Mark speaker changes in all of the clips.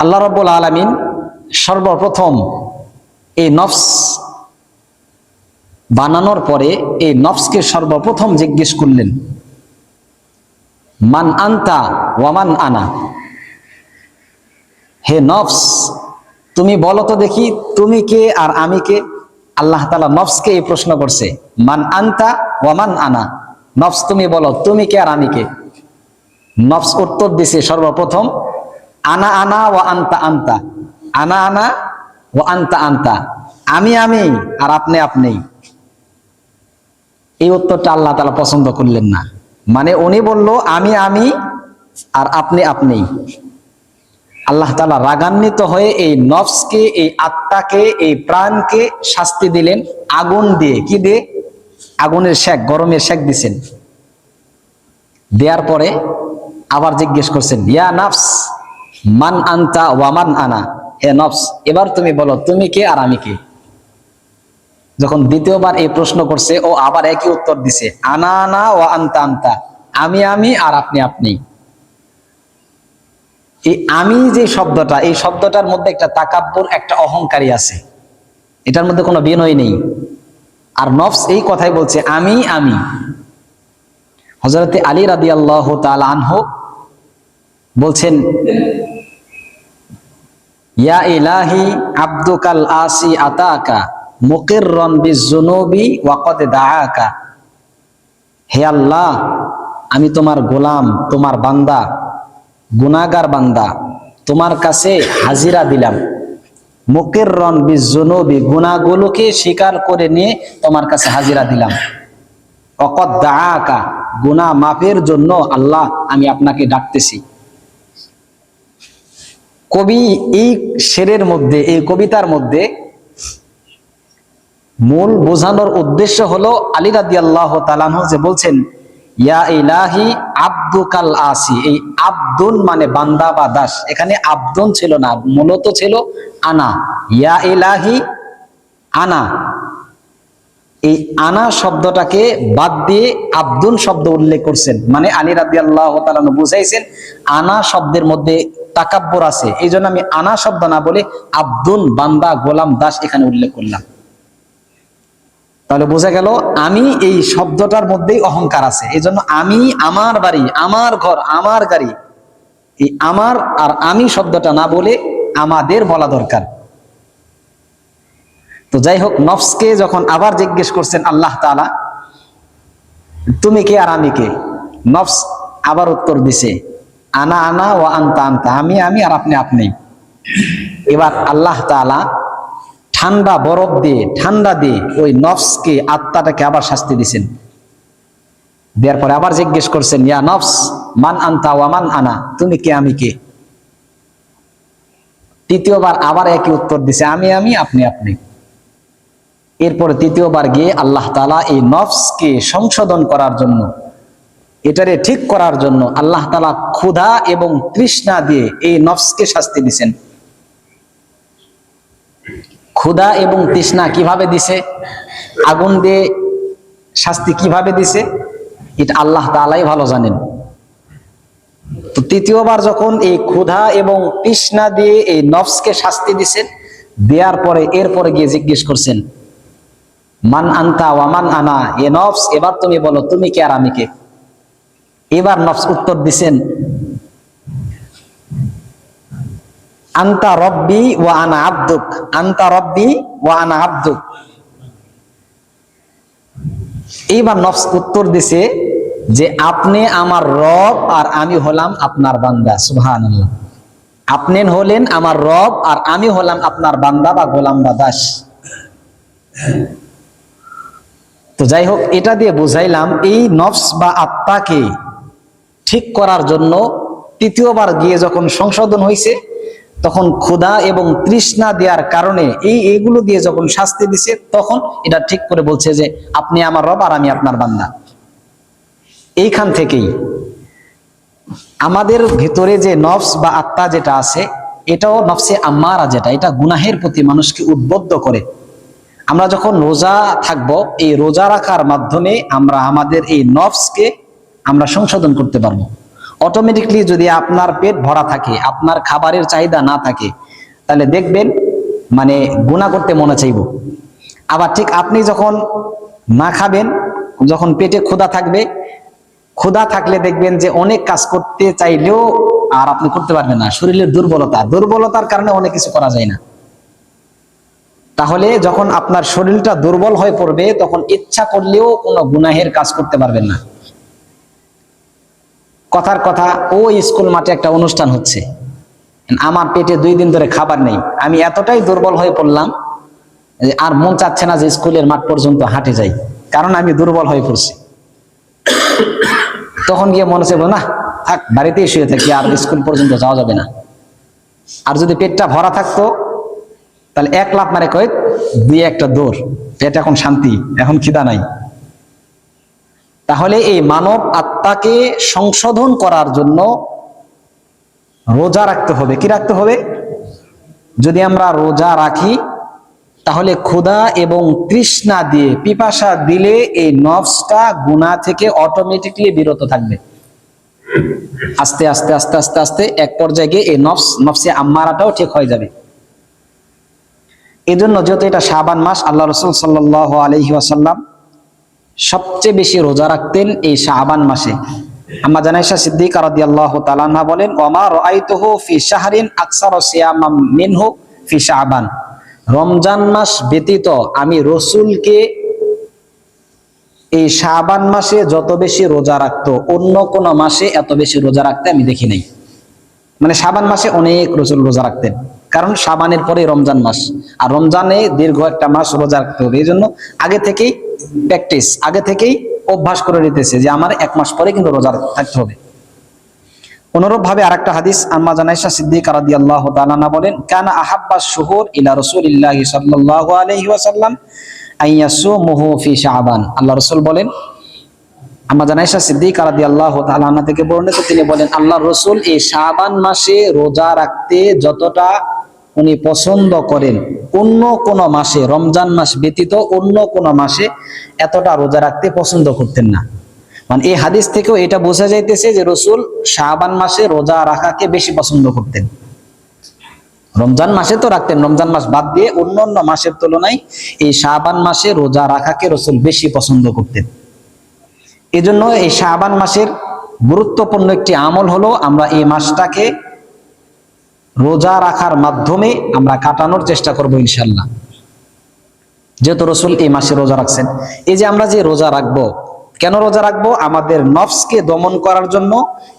Speaker 1: আল্লাহ রব্বুল আলমিন সর্বপ্রথম এই নফস বানানোর পরে এই নফসকে সর্বপ্রথম জিজ্ঞেস করলেন, মান আন্তা ওয়ামান আনা? হে নফস, তুমি বলো তো দেখি, তুমি কে আর আমি কে? আল্লাহ তালা নফসকে এই প্রশ্ন করছে, মান আন্তা ওয়ামান আনা? নফস, তুমি বলো, তুমি কে আর আমি কে? নফস উত্তর দিছে সর্বপ্রথম আনা আনা ও আন্তা আন্তা। আনা আনা ও আন্তা আন্তা। আমি আমি আর আপনি আপনি। এই উত্তরটা আল্লাহ তালা পছন্দ করলেন না। মানে উনি বলল, আমি আমি আর আপনি আপনি। আল্লাহ তালা রাগান্বিত হয়ে এই নফসকে, এই আত্মাকে, এই প্রাণকে শাস্তি দিলেন, আগুন দিয়ে। কি দিয়ে? আগুনের শেক, গরমের শেক দিছেন। দেওয়ার পরে আবার জিজ্ঞেস করছেন, ইয়া নফস মান আন্তা ওয়ামান আনা। হে নফস, এবার তুমি বলো, তুমি কে আর আমি কে? যখন দ্বিতীয়বার এই প্রশ্ন করছে, ও আবার একই উত্তর দিছে, আনা আনা ও আন্তা আন্তা। আমি আমি আর আপনি আপনি। এই আমি যে শব্দটা, এই শব্দটার মধ্যে একটা তাকাব্বর, একটা অহংকারী আছে। এটার মধ্যে কোনো বিনয় নেই। আর নফস এই কথাই বলছে, আমি আমি। হজরতে আলী রাদি আল্লাহ আনহ বলছেন ইয়া ইলাহি আব্দুকাল আসি আতাকা মুকিররন বিজুনুবি ওয়াকদ দাআকা। হে আল্লাহ, আমি তোমার গোলাম, তোমার বান্দা গুনাগার বান্দা, তোমার কাছে হাজিরা দিলাম। মুকের রন বিজনবি গুণাগুলোকে স্বীকার করে নিয়ে তোমার কাছে হাজিরা দিলাম। অকদ দাঁকা গুনা মাপের জন্য আল্লাহ আমি আপনাকে ডাকতেছি। কবি এই শেরের মধ্যে, এই কবিতার মধ্যে মূল বোঝানোর উদ্দেশ্য হলো আলী রাদি আল্লাহ তালানহ যে বলছেন, ইয়া ইলাহি আব্দুকাল আসি এই আব্দুল মানে বান্দা বা দাস। এখানে আব্দুন ছিল না, মূলত ছিল আনা। ইয়া ইলাহি আনা এই আনা শব্দটাকে বাদ দিয়ে আব্দুল শব্দ উল্লেখ করছেন। মানে আলী রাদি আল্লাহ বুঝাইছেন, আনা শব্দের মধ্যে তাকাব্বর আছে। এই জন্য আমি আনা শব্দ না বলে আব্দুল, বান্দা, গোলাম, দাস এখানে উল্লেখ করলাম। তাহলে বোঝা গেল, আমি এই শব্দটার মধ্যেই অহংকার আছে। এই জন্য আমি, আমার বাড়ি, আমার ঘর, আমার গাড়ি, এই আমার আর আমি শব্দটা না বলে আমাদের বলা দরকার। তো যাই হোক নফসকে যখন আবার জিজ্ঞেস করছেন আল্লাহ তালা তুমি কে আর আমি কে? নফস আবার উত্তর দিছে, আনা আনা ও আনতা আনতা, আমি আমি আর আপনি আপনি। এবার আল্লাহ তালা ঠান্ডা বরফ দিয়ে, ঠান্ডা দিয়ে ওই নফসকে, আত্মাটাকে আবার শাস্তি দিছেন। দেওয়ার পরে আবার জিজ্ঞেস করছেন, ইয়া নফস, মান আনতা ওয়ামান আনা, তুমি কে, আমি কে? তৃতীয়বার আবার একই উত্তর দিছে, আমি আমি, আপনি আপনি। এরপরে তৃতীয়বার গিয়ে আল্লাহ তালা এই নফসকে সংশোধন করার জন্য, এটারে ঠিক করার জন্য আল্লাহ তালা ক্ষুধা এবং তৃষ্ণা দিয়ে এই নফসকে শাস্তি দিছেন। ক্ষুধা এবং তৃষ্ণা কীভাবে দিছে? আগুন দিয়ে শাস্তি কীভাবে দিছে? এটা আল্লাহ তালাই ভালো জানেন। তো তৃতীয়বার যখন এই ক্ষুধা এবং তৃষ্ণা দিয়ে এই নফসকে শাস্তি দিছেন, দেওয়ার পরে এরপরে গিয়ে জিজ্ঞেস করছেন মান আন্তা ওয়ামান আনা, এ নফস, এবার তুমি বলো, তুমি কে আর আমি কে? এবার নফস উত্তর দিছেন, আন্তা রব্বি ওয়া আনা আব্দুক, আন্তা রব্বি ওয়া আনা আব্দুক। এইবার নফস উত্তর দিছে যে আপনি আমার রব আর আমি হলাম আপনার বান্দা সুবহান আপনি হলেন আমার রব আর আমি হলাম আপনার বান্দা বা গোলাম বা দাস। তো যাই হোক, এটা দিয়ে বুঝাইলাম, এই নফস বা আত্মাকে ঠিক করার জন্য তৃতীয়বার গিয়ে যখন সংশোধন হয়েছে তখন ক্ষুধা এবং তৃষ্ণা দেওয়ার কারণে এই এগুলো দিয়ে যখন শাস্তি দিছে, তখন এটা ঠিক করে বলছে যে, আপনি আমার রব আর আমি আপনার বান্দা। এইখান থেকেই আমাদের ভিতরে যে নফস বা আত্মা যেটা আছে, এটাও নফসে আম্মারা যেটা, এটা গুনাহের প্রতি মানুষকে উদ্বুদ্ধ করে। আমরা যখন রোজা থাকব, এই রোজা রাখার মাধ্যমে আমরা আমাদের এই নফসকে আমরা সংশোধন করতে পারব। অটোমেটিকলি যদি আপনার পেট ভরা থাকে, আপনার খাবারের চাহিদা না থাকে, তাহলে দেখবেন মানে গুণা করতে মনে চাইব। আবার ঠিক আপনি যখন না খাবেন, যখন পেটে ক্ষুধা থাকবে, ক্ষুধা থাকলে দেখবেন যে অনেক কাজ করতে চাইলেও আর আপনি করতে পারবেন না। শরীরের দুর্বলতা, দুর্বলতার কারণে অনেক কিছু করা যায় না। তাহলে যখন আপনার শরীরটা দুর্বল হয়ে পড়বে, তখন ইচ্ছা করলেও কোনো গুনাহের কাজ করতে পারবেন না। কথার কথা, ও স্কুল মাঠে একটা অনুষ্ঠান হচ্ছে। আমার পেটে দুই দিন ধরে খাবার নেই। আমি এতটাই দুর্বল হয়ে পড়লাম আর মন চাচ্ছে না যে স্কুলের মাঠ পর্যন্ত হাঁটে যাই, কারণ আমি দুর্বল হয়ে পড়ছি। তখন গিয়ে মনে হচ্ছে না, থাক, বাড়িতেই শুয়ে থাকি, আর স্কুল পর্যন্ত যাওয়া যাবে না। আর যদি পেটটা ভরা থাকতো তাহলে এক লাখ মারে কয়েক দুই একটা দৌড়। এটা এখন শান্তি, এখন খিদা নাই। তাহলে এই মানব আত্মাকে সংশোধন করার জন্য রোজা রাখতে হবে। কি রাখতে হবে? যদি আমরা রোজা রাখি, তাহলে ক্ষুধা এবং তৃষ্ণা দিয়ে পিপাসা দিলে এই নফসটা গুণা থেকে অটোমেটিকলি বিরত থাকবে। আস্তে আস্তে আস্তে আস্তে আস্তে এক পর্যায়ে গিয়ে এই নফস, নফসে আম্মারাটাও ঠিক হয়ে যাবে। এই জন্য যেহেতু এটা শাবান মাস, আল্লাহ রসুল সাল্লাহ আলহি আসাল্লাম সবচেয়ে বেশি রোজা রাখতেন এই শাহবান মাসে। আম্মা জানাইশা সিদ্দিক রাদি আল্লাহ তালান্না বলেন, ওমা ফি শাহরিন আকসার মিনহু ফি শাহবান রমজান মাস ব্যতীত আমি রসুলকে এই শাহবান মাসে যত বেশি রোজা রাখতো, অন্য কোন মাসে এত বেশি রোজা রাখতে আমি দেখি নাই। মানে শাবান মাসে অনেক রসুল রোজা রাখতেন। কারণ সাবানের পরে রমজান মাস। আর রমজানে দীর্ঘ একটা মাস রোজা রাখতে হবে। এই জন্য আগে থেকেই প্র্যাকটিস আগে থেকেই অভ্যাস করে নিতেছে যে আমার এক মাস পরে কিন্তু রোজা থাকতে হবে। অনুরূপ ভাবে আরেকটা হাদিস আম্মা জানাইশা সিদ্দিক রাদি আল্লাহ তালানা বলেন, কানা আহাব্বা শুহুর ইলা রসুলিল্লাহি সাল্লাল্লাহু আলাইহি ওয়াসাল্লাম আইয়াসু মুহু ফি শাবান। আল্লাহ রসুল বলেন, আম্মা জানাইশা সিদ্দিক রাদি আল্লাহ তালানা থেকে বর্ণিত, তিনি বলেন আল্লাহ রসুল এই শাবান মাসে রোজা রাখতে যতটা উনি পছন্দ করেন। অন্য কোন মাসে, রমজান মাস ব্যতীত অন্য কোন মাসে এতটা রোজা রাখতে পছন্দ করতেন না। মানে এই হাদিস থেকেও এটা বোঝা যাইতেছে যে রসুল শাহবান মাসে রোজা রাখাকে বেশি পছন্দ করতেন। রমজান মাসে তো রাখতেন, রমজান মাস বাদ দিয়ে অন্য অন্য মাসের তুলনায় এই শাহবান মাসে রোজা রাখাকে রসুল বেশি পছন্দ করতেন। এজন্য এই শাহবান মাসের গুরুত্বপূর্ণ একটি আমল হলো আমরা এই মাসটাকে রোজা রাখার মাধ্যমে আমরা কাটানোর চেষ্টা করব ইনশাল্লাহ যেহেতু রসুল এই মাসে রোজা রাখছেন, এই যে আমরা যে রোজা রাখব, কেন রোজা রাখব? আমাদের নফসকে দমন করার জন্য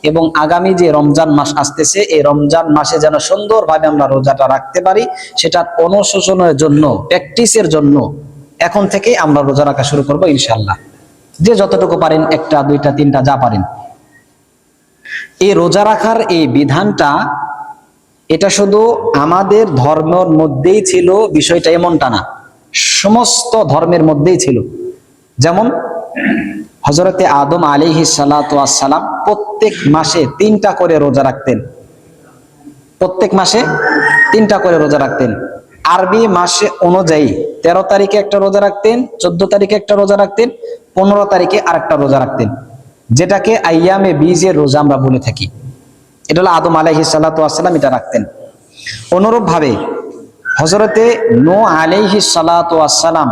Speaker 1: এবং আগামী যে রমজান মাস আসতেছে, এই রমজান মাসে যেন সুন্দরভাবে আমরা রোজাটা রাখতে পারি সেটা অনুশোচনের জন্য, প্র্যাকটিসের জন্য এখন থেকেই আমরা রোজা রাখা শুরু করব ইনশাল্লাহ যে যতটুকু পারেন, একটা, দুইটা, তিনটা, যা পারেন। এই রোজা রাখার এই বিধানটা এটা শুধু আমাদের ধর্মের মধ্যেই ছিল, বিষয়টা এমনটা না। সমস্ত ধর্মের মধ্যেই ছিল। যেমন হজরতে আদম আলিহি সালাম প্রত্যেক মাসে তিনটা করে রোজা রাখতেন। প্রত্যেক মাসে তিনটা করে রোজা রাখতেন। আরবি মাসে অনুযায়ী তেরো তারিখে একটা রোজা রাখতেন, চোদ্দ তারিখে একটা রোজা রাখতেন, পনেরো তারিখে আরেকটা রোজা রাখতেন। যেটাকে আইয়ামে বীজের রোজা আমরা বলে থাকি। এটা হলো আদম আলাইহি সালাম এটা রাখতেন। অনুরূপ ভাবে হজরতে নো আলাইহি সালাম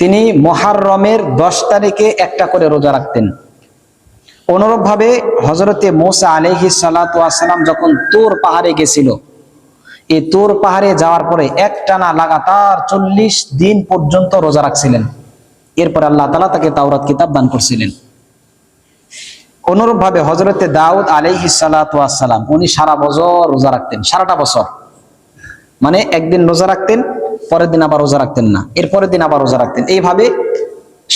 Speaker 1: তিনি মহারমের দশ তারিখে একটা করে রোজা রাখতেন। অনুরূপ ভাবে হজরতে মোসা আলহি সালাম যখন তোর পাহাড়ে গেছিল, এই তোর পাহাড়ে যাওয়ার পরে একটানা লাগাতার চল্লিশ দিন পর্যন্ত রোজা রাখছিলেন। এরপর আল্লাহ তালা তাকে তাওরাত কিতাব দান করছিলেন। অনুরূপ ভাবে হজরতে দাউদ আলহি সালাম উনি সারা বছর রোজা রাখতেন, সারাটা বছর। মানে একদিন রোজা রাখতেন, পরের দিন আবার রোজা রাখতেন না। এর পরের দিন আবার রোজা রাখতেন। এইভাবে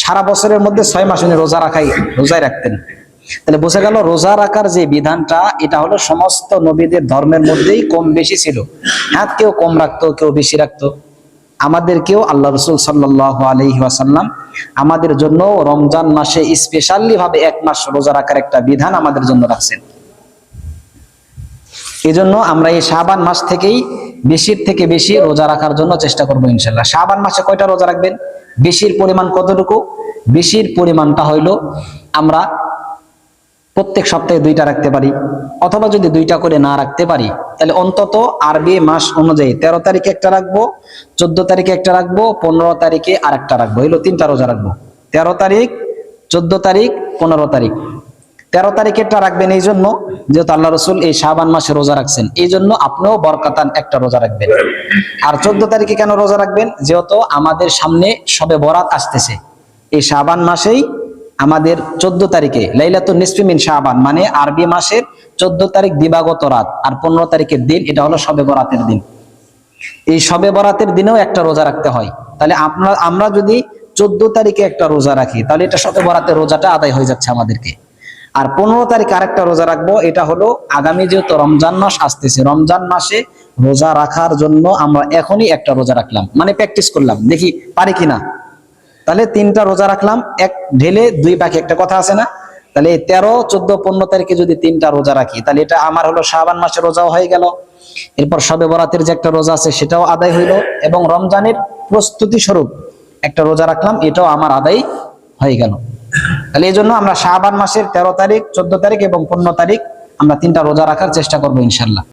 Speaker 1: সারা বছরের মধ্যে ছয় মাস উনি রোজা রাখাই, রোজাই রাখতেন। তাহলে বোঝা গেল, রোজা রাখার যে বিধানটা, এটা হলো সমস্ত নবীদের ধর্মের মধ্যেই কম বেশি ছিল। হ্যাঁ কেউ কম রাখতো, কেউ বেশি রাখতো। আমাদেরকেও আল্লাহ রসুল সাল্লাহ আলহি আসাল্লাম আমাদের জন্য রমজান মাসে স্পেশালি ভাবে এক মাস রোজা রাখার একটা বিধান আমাদের জন্য রাখছেন। এই জন্য আমরা এই শাবান মাস থেকেই বেশির থেকে বেশি রোজা রাখার জন্য চেষ্টা করব ইনশাল্লাহ শাবান মাসে কয়টা রোজা রাখবেন? বেশির পরিমাণ কতটুকু? বেশির পরিমাণটা হইল আমরা প্রত্যেক সপ্তাহে দুইটা রাখতে পারি, অথবা যদি দুইটা করে না রাখতে পারি, তাহলে অন্তত আরবি মাস অনুযায়ী তেরো তারিখে একটা রাখব, চোদ্দ তারিখে একটা রাখব, পনেরো তারিখে আর একটা রাখব এগুলো তিনটা রোজা রাখব। তেরো তারিখ, চোদ্দ তারিখ, পনেরো তারিখ। তেরো তারিখেরটা রাখবেন এই জন্য, যেহেতু আল্লাহ রসুল এই শাহবান মাসে রোজা রাখছেন, এই জন্য আপনিও বরকাতান একটা রোজা রাখবেন। আর চোদ্দ তারিখে কেন রোজা রাখবেন? যেহেতু আমাদের সামনে সবে বরাত আসতেছে। এই শাহবান মাসেই আমাদের চোদ্দ তারিখে লাইলাতুল নিসফিমিন শাহবান মানে আরবি মাসের চোদ্দ তারিখ দিবাগত রাত আর পনেরো তারিখের দিন, এটা হলো সবে বরাতের দিন। এই সবে বরাতের দিনেও একটা রোজা রাখতে হয়। তাহলে আপনার আমরা যদি চোদ্দ তারিখে একটা রোজা রাখি, তাহলে এটা সবে বরাতের রোজাটা আদায় হয়ে যাচ্ছে আমাদেরকে। আর পনেরো তারিখ আরেকটা রোজা রাখব, এটা হলো আগামী যেহেতু রমজান মাস আসতেছে, রমজান মাসে রোজা রাখার জন্য আমরা এখনই একটা রোজা রাখলাম। মানে প্র্যাকটিস করলাম, দেখি পারি কিনা। তাহলে তিনটা রোজা রাখলাম, এক ঢেলে দুই পাখি একটা কথা আছে না? তাহলে তেরো, চোদ্দ, পনেরো তারিখে যদি তিনটা রোজা রাখি, তাহলে এটা আমার হলো শাবান মাসে রোজাও হয়ে গেল। এরপর সবে বরাতের যে একটা রোজা আছে, সেটাও আদায় হইল এবং রমজানের প্রস্তুতি স্বরূপ একটা রোজা রাখলাম, এটাও আমার আদায় হয়ে গেল। তাহলে এই জন্য আমরা শাহবান মাসের তেরো তারিখ, চোদ্দ তারিখ এবং পনেরো তারিখ আমরা তিনটা রোজা রাখার চেষ্টা করব ইনশাল্লাহ